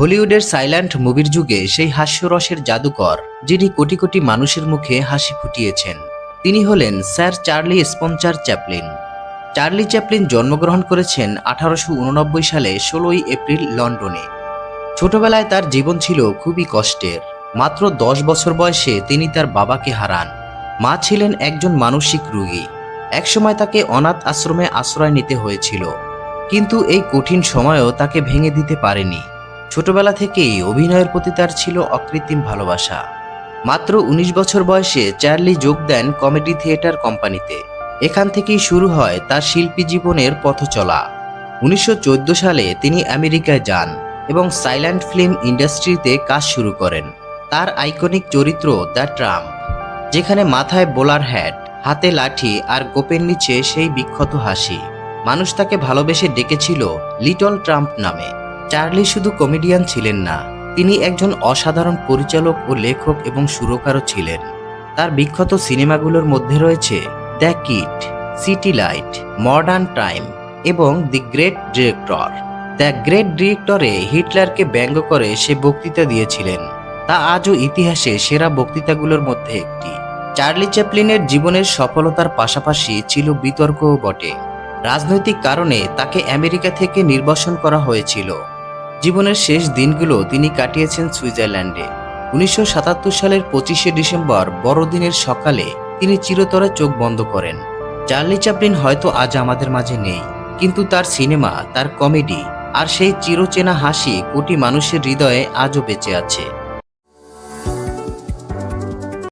হলিউডের সাইল্যান্ট মুভির যুগে সেই হাস্যরসের জাদুকর, যিনি কোটি কোটি মানুষের মুখে হাসি ফুটিয়েছেন। তিনি হলেন sir Charlie Spencer Chaplin. Charlie Chaplin জন্মগ্রহণ করেছেন আঠারোশো উননব্বই সালে ষোলোই এপ্রিল লন্ডনে। ছোটবেলায় তার জীবন ছিল খুবই কষ্টের। মাত্র দশ বছর বয়সে তিনি তার বাবাকে হারান। মা ছিলেন একজন মানসিক রোগী। একসময় তাকে অনাথ আশ্রমে আশ্রয় নিতে হয়েছিল। কিন্তু এই কঠিন সময়ও তাকে ভেঙে দিতে পারেনি। ছোটবেলা থেকেই অভিনয়ের প্রতি তার ছিল অকৃত্রিম ভালোবাসা। মাত্র ১৯ বছর বয়সে চার্লি যোগ দেন কমেডি থিয়েটার কোম্পানিতে। এখান থেকেই শুরু হয় তার শিল্পী জীবনের পথ চলা। উনিশশো চোদ্দ সালে তিনি আমেরিকায় যান এবং সাইল্যান্ড ফিল্ম ইন্ডাস্ট্রিতে কাজ শুরু করেন। তার আইকনিক চরিত্র দ্য ট্রাম্প, যেখানে মাথায় বোলার হ্যাট, হাতে লাঠি আর গোপের নিচে সেই বিখ্যাত হাসি। মানুষ তাকে ভালোবেসে ডেকেছিল লিটল ট্রাম্প নামে। চার্লি শুধু কমেডিয়ান ছিলেন না, তিনি একজন অসাধারণ পরিচালক ও লেখক এবং সুরকারও ছিলেন। তার বিখ্যাত সিনেমাগুলোর মধ্যে রয়েছে the kid city light, modern time এবং the great director. The great ডিরেক্টরে হিটলারকে ব্যঙ্গ করে সে বক্তৃতা দিয়েছিলেন। তা আজও ইতিহাসে সেরা বক্তৃতাগুলোর মধ্যে একটি। চার্লি চ্যাপলিনের জীবনের সফলতার পাশাপাশি ছিল বিতর্কও বটে। রাজনৈতিক কারণে তাকে আমেরিকা থেকে নির্বাসন করা হয়েছিল। জীবনের শেষ দিনগুলো তিনি কাটিয়েছেন সুইজারল্যান্ডে। উনিশশো সাতাত্তর সালের পঁচিশে ডিসেম্বর বড়দিনের সকালে তিনি চিরতরে চোখ বন্ধ করেন। চার্লি চ্যাপলিন হয়তো আজ আমাদের মাঝে নেই, কিন্তু তার সিনেমা, তার কমেডি আর সেই চিরচেনা হাসি কোটি মানুষের হৃদয়ে আজও বেঁচে আছে।